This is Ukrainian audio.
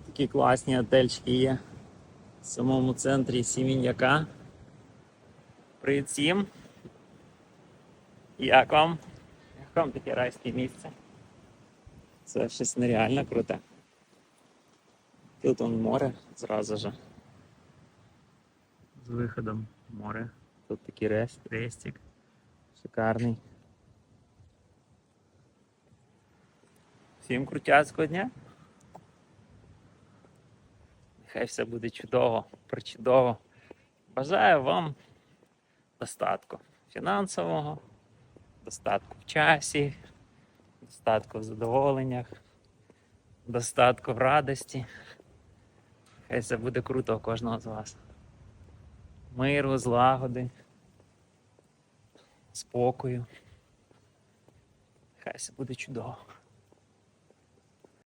такі класні отельчики є в самому центрі Сіміньяка. Привіт всім! Як вам? Як вам таке райське місце? Це щось нереально круте. Тут он море зразу же. З виходом в море. Тут такий рест, рестик. Шикарний. Всім крутяцького дня. Нехай все буде чудово, причудово. Бажаю вам достатку фінансового, достатку в часі, достатку в задоволеннях, достатку в радості. Хай все буде круто у кожного з вас. Миру, злагоди, спокою. Хай все буде чудово.